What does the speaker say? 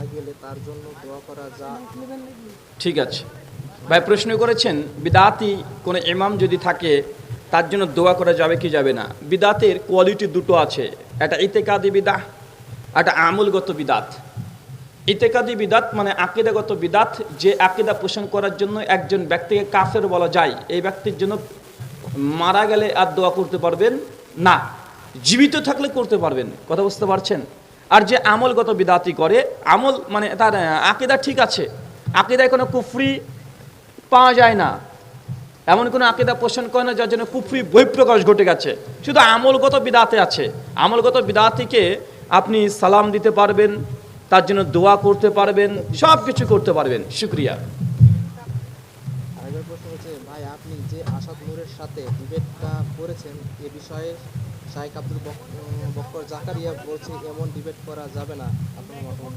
মারা গেলে তার জন্য দোয়া করা যা ঠিক আছে। ভাই প্রশ্ন করেছেন, বিদাতি কোনো ইমাম যদি থাকে, তার জন্য দোয়া করা যাবে কি যাবে না? বিদাতের কোয়ালিটি দুটো আছে। একটা ইতেকাদি বিদাহ একটা আমলগত বিদাত। ইতেকাদি বিদাত মানে আকিদাগত বিদাত, যে আকিদা পোষণ করার জন্য একজন ব্যক্তিকে কাফের বলা যায়। এই ব্যক্তির জন্য মারা গেলে আর দোয়া করতে পারবেন না। জীবিত থাকলে করতে পারবেন। কথা বুঝতে পারছেন? আর যে আমলগত বিদাতি করে, আমল মানে তার আকিদা ঠিক আছে। আকিদায় কোনো কুফরি পাওয়া যায় না। এমন কোনো আকিদা পোষণ করে না যার জন্য কুফরি বহিঃপ্রকাশ ঘটে গেছে। শুধু আমলগত বিদাতে আছে। আমলগত বিদাতিকে আপনি সালাম দিতে পারবেন, তার জন্য দোয়া করতে পারবেন সব কিছু করতে পারবেন। শুক্রিয়া। ভাই, আপনি যে আসাদ সাথে ডিবেটটা করেছেন, এ বিষয়ে শাহেক আব্দুল বক্কর জাকারিয়া বলছে এমন ডিবেট করা যাবে না আপনার মতামত?